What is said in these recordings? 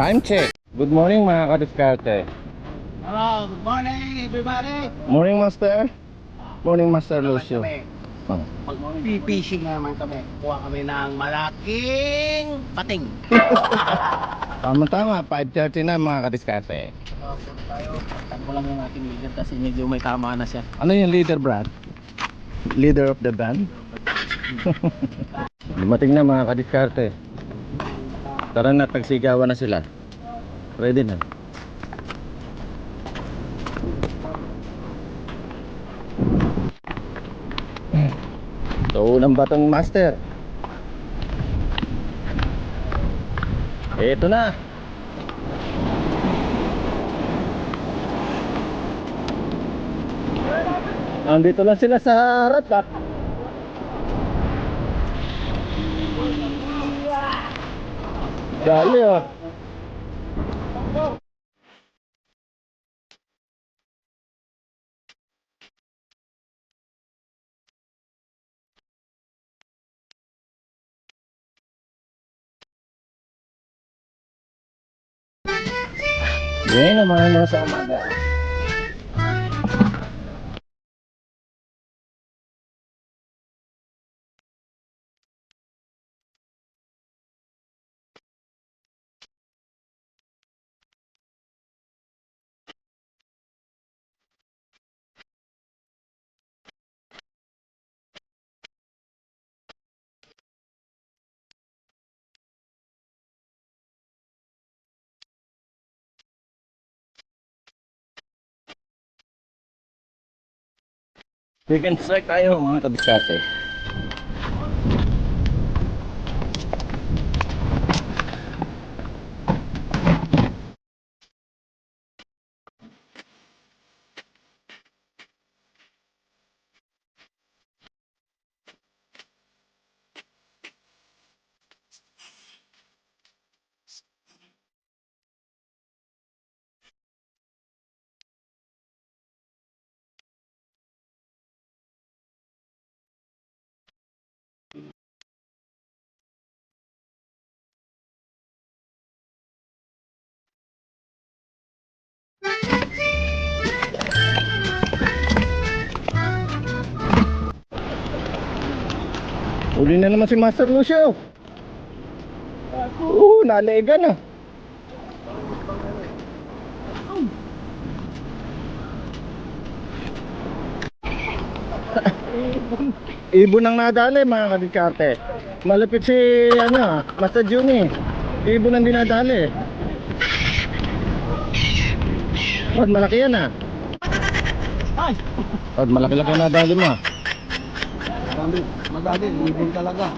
Time check. Good morning mga kadiskarte. Hello, good morning everybody. Morning Master. Morning Master Lucio. Oh. Pag-fishing naman kami. Kuha kami ng malaking pating. Tama-tama, 5.30 na mga kadiskarte. Tayo, takbo lang yung ating leader kasi medyo may tama na siya. Ano yung leader, Brad? Leader of the band? Dumating na mga kadiskarte. Tara na, tagsigawan na sila. Ready na. So, unang batang master. Ito na. Nandito lang sila sa harap Dali ah. Yan naman mga sa umaga. Chicken strike tayo mga kabiskate. Uli na naman si Master Lucio. Oo, nalega na. Ibon ang nadali mga kadikarte. Malapit si ano, Master Juni. Ibon ang dinadali. Oh, malaki yan ah. Ay! Oh, malaki-laki na nadali mo ah. Madali, madali, ibon talaga.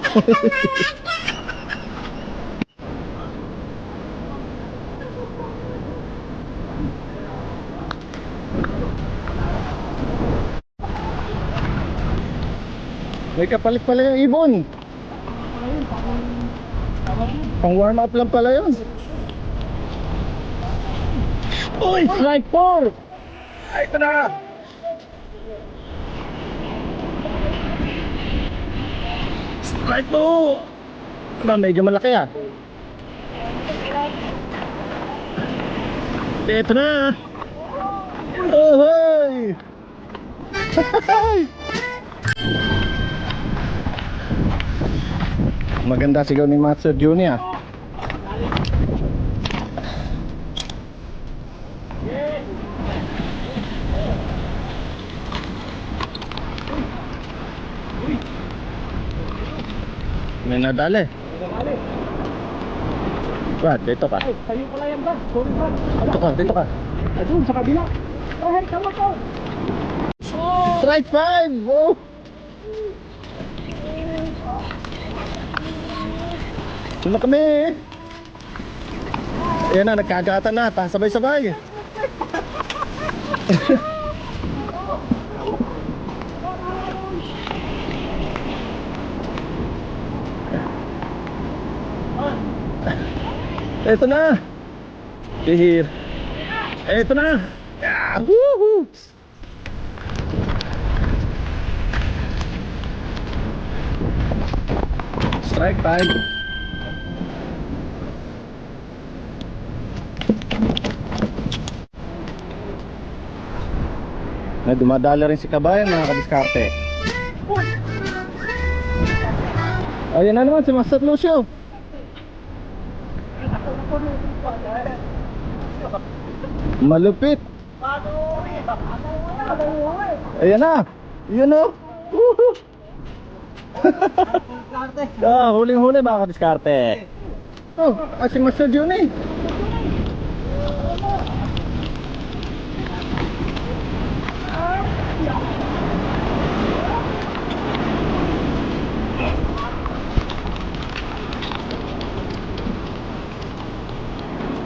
May kapalit pala yung ibon. Pang warm up lang pala yun. Uy, strike 4! Ay, ito na! Strike 2! Ba, medyo malaki ah. Ito na! Oh, hey! Maganda sigaw ni Master Junior. May nadali. Brad, dito ka. Ay, sa'yo pala yan ba? Sorry ba? Dito ka, dito ka. Ay, doon sa kabila. Ay, tama ko. Strike 5! Oh! Doon na kami! Ayan na, nagkagatan na. Sabay-sabay. Ito na. Bihir. Ito na. Yeah, woohoo. Strike time. Ay, dumadala rin si kabayan mga kadiskarte. Ayun na naman si Master Lucio. Malupit. Ayan na. Yun o. Woohoo. Ah, huling-huli mga kadiskarte. Oh, kasi Master Juni.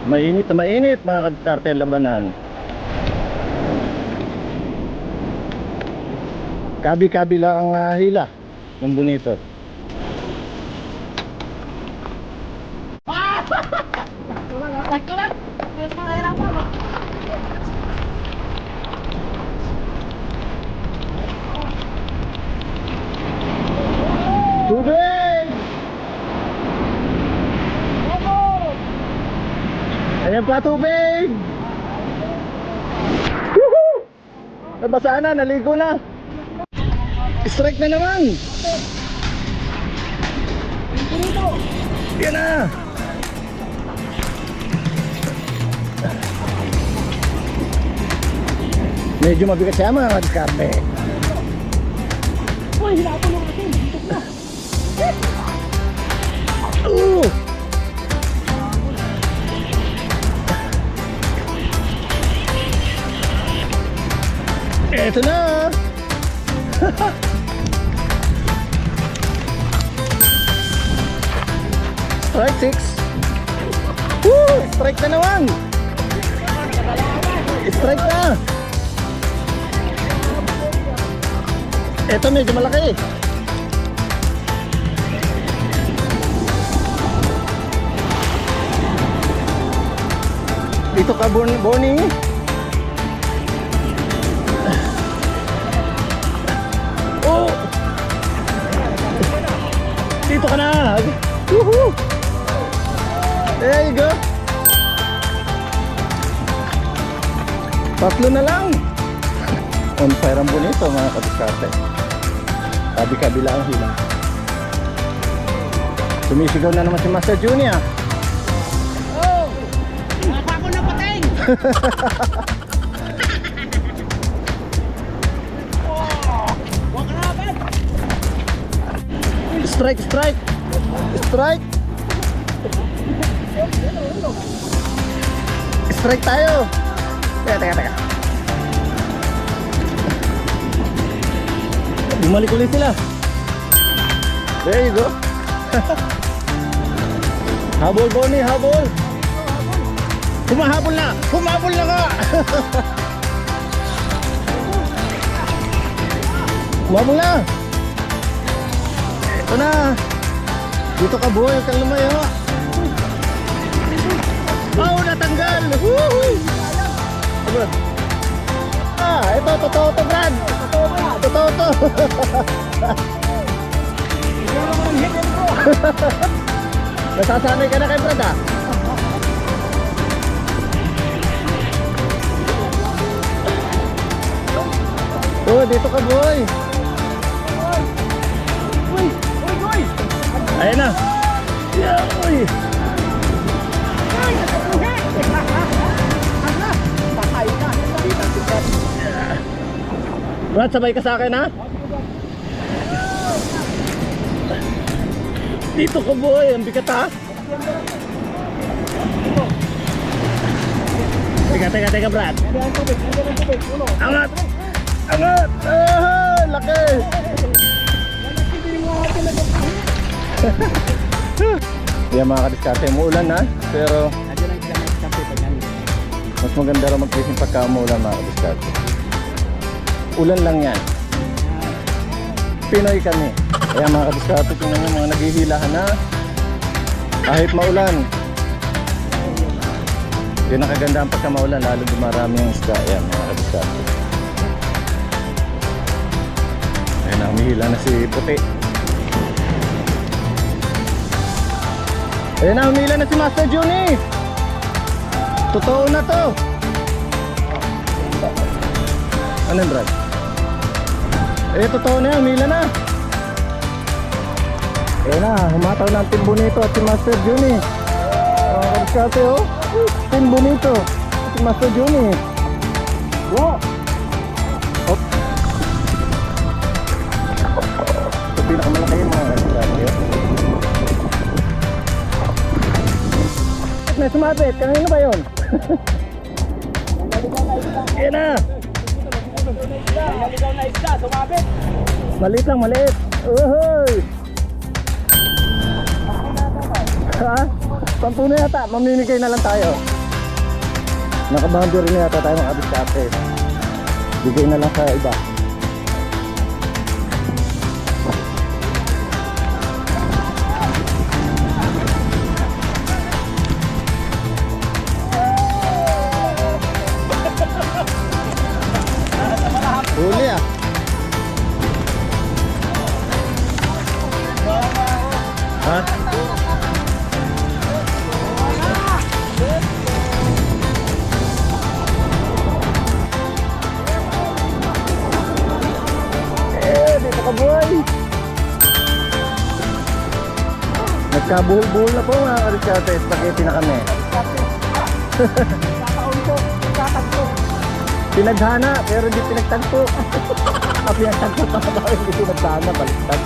Mainit na mainit mga ang labanan. Kabi-kabi lang ang ah, hila ng bonito. Ayan pa tubig! Woohoo! Nabasa na, naligo na. Strike na naman. Yan na. Medyo mabigat siya mga kadiskarte. Oo! Eto na! Strike 6 Woo! Strike na naman! Strike na! Eto medyo malaki Dito ka Bonnie, Tatlo na lang. On fire ang bonito mga kadiskarte. Kabi-kabila ang hila. Sumisigaw na naman si Master Junior. Ako na pating! Strike, strike. Strike. Strike tayo. Teka, teka, teka. Bumalik ulit sila. There you go. habol, Bonnie, habol. Humahabol na. Humabol na ka. Humabol na. Ito na. Dito ka boy, huwag kang lumayo. Oh, natanggal. Woohoo! Ah, ito, totoo to, Brad. Nasasanay ka na kay Brad, ah. Oh, dito ka, boy. Ayan na. Yeah, uy. Brad, sabay ka sa akin ha? Dito ko boy, ang bigat ha? Teka, teka, teka Brad. Angat! Angat! Ah, laki! Yan mga kadiskarte, umuulan na pero mas maganda raw mag-fishing pagka umuulan mga kadiskarte. Ulan lang yan. Pinoy kami. Kaya mga kadiskarte, tingnan nyo mga naghihilahan na kahit maulan. Yun ang kagandahan pagka maulan, lalo dumarami yung isda. Ayan mga kadiskarte. Ayan humihila na si Puti. Ayan na, na si Master Juni. Totoo na to. Anong brad? Eh, totoo na yan. Mila na. Ayun na, humataw na ang Team Bonito at si Master Juni. Mga kadiskarte oh. Team Bonito at si Master Juni. Wow! Op. Ito pinakamalaki yung mga kadiskarte. At na sumabit, kanina ba yun? Yan na! Naligaw na isda, sumabit. Maliit lang, maliit. Uhoy! Ha? Sampu na yata, mamimigay na lang tayo. Nakaboundary na yata tayo mga kabiskate. Bigay na lang sa iba. Nagkabuhol-buhol na po mga kariskate. Spaghetti na kami. Pinaghana, pero hindi pinagtagpo. Ah, pinagtagpo pa ba? Hindi pinaghana, baliktad.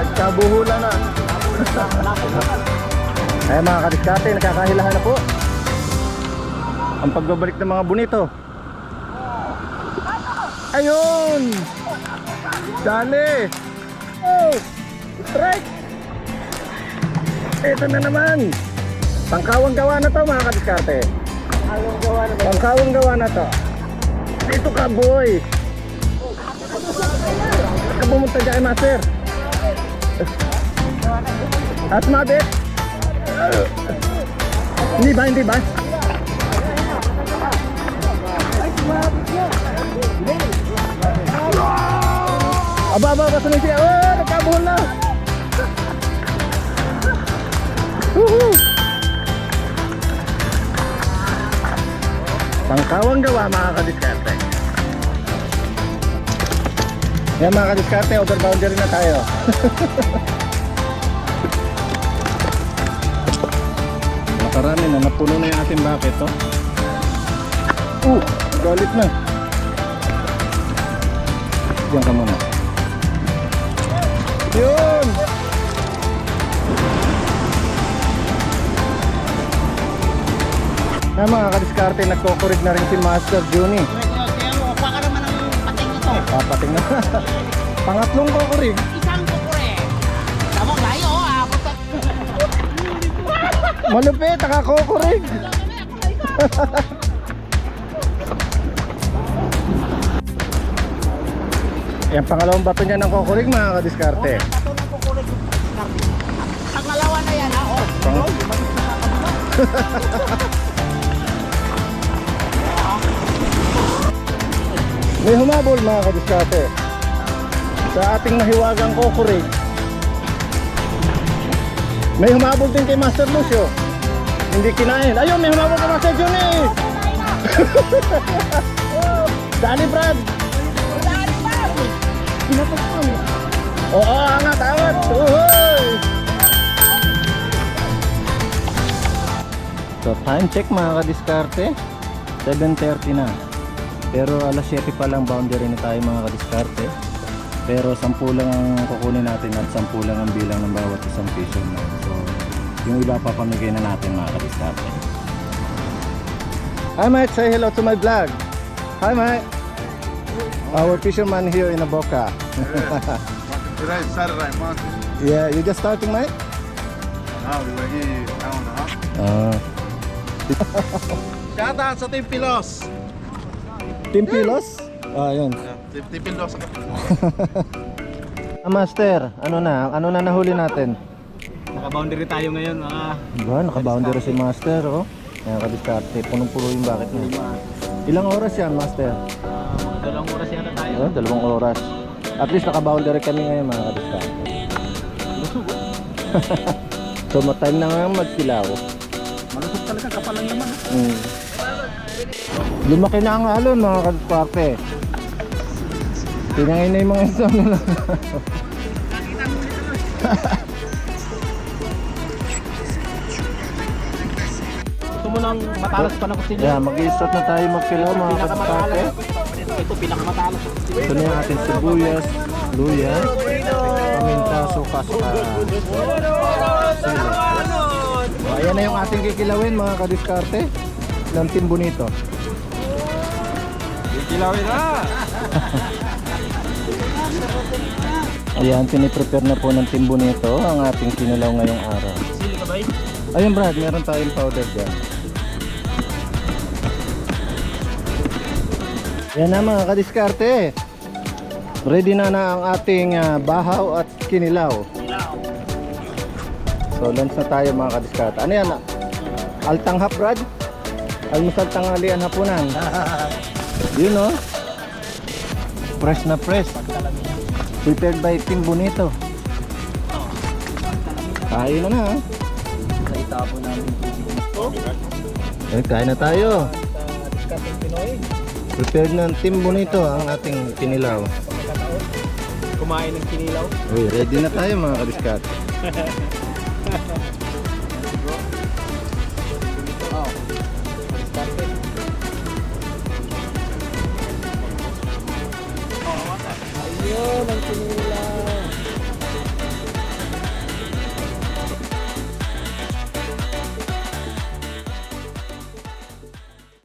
Nagkabuhula na. Ay mga kadiskate, nakakahilahan na po. Ang pagbabalik ng mga bonito. Ayun! Dali! Strike! Ito na naman! Pangkawang gawa na to mga kadiskarte. Anong gawa na Pangkawang gawa na to. Dito ka boy! Ka pumunta dyan master. At mabit. Hindi ba, hindi ba? Aba, aba, aba, sumisi. Oh, nagkabuhol na. Woohoo! Pangkawang gawa mga kadiskarte. Yan mga kadiskarte, over boundary na tayo. Nakarami na, napuno na yung ating bucket, oh. Uh, galit na. Diyan ka muna. Yan mga kadiskarte, nagkukurig na rin si Master Juni. Kuha ka naman ng pating ito. Papating na. Pangatlong kukurig. Isang kukure. Tamo, layo, ah. Puta. Malupit, nakakukurig. Yan, pangalawang bato niya ng kukurig mga kadiskarte. Ito na kukure. Pangalawa na yan, ha? Oh. Pang- May humabol mga kadiskate sa ating nahiwagang kukurig. May humabol din kay Master Lucio. Hindi kinain. Ayun, may humabol kay Master Johnny. Dali, Brad. Oo, angat, angat. Uhoy! So, time check mga kadiskarte. 7.30 na. Pero alas 7 pa lang boundary na tayo mga kadiskarte. Pero 10 lang ang kukunin natin at 10 lang ang bilang ng bawat isang fisherman. So, yung iba pa pamigay na natin mga kadiskarte. Hi Mike, say hello to my vlog. Hi Mike. Our fisherman here in Aboca. Today is Saturday market. yeah, you just starting Mike? No, we were here an hour and a half. Ah. Shout out sa Team Pilos. Team Pilos? Ah, yun. Team, Team Pilos. Ah, Master, ano na? Ano na nahuli natin? Naka-boundary tayo ngayon, mga Ba, nakaboundary si Master, oh. Ayan, kadiskarte. Punong-puno yung bucket niya. Ilang oras yan, Master? dalawang oras yata tayo. Oh, dalawang oras. At least nakaboundary kami ngayon, mga kadiskarte. so, ma-time na nga magkilaw. Malusog talaga, kapalang naman. Mm. Lumaki na ang alon mga kadiskarte. Tinangin na yung mga isang nila. Gusto mo nang matalas pa na kutsilyo? Yeah, mag-i-start na tayo magkilaw mga kadiskarte. Ito pinakamatalas. Ito na yung ating sibuyas, luya, paminta, suka, saka sili. O, ayan na yung ating kikilawin mga kadiskarte ng Team Kilawin na! Ayan, piniprepare na po ng Team Bonito ang ating kinilaw ngayong araw. Sili ka ba? Ayun Brad, meron tayong powder dyan. Yan na mga kadiskarte. Ready na na ang ating ah, bahaw at kinilaw. So lunch na tayo mga kadiskarte. Ano yan? Altanghap Brad? Almusal tanghalian hapunan. Yun no? Fresh na fresh. Prepared by Team Bonito. Kain na na ah. Sa itapo namin. Eh, kain na tayo. Prepared ng Team Bonito ang ating kinilaw. Kumain ng kinilaw. Uy, ready na tayo mga kadiskat.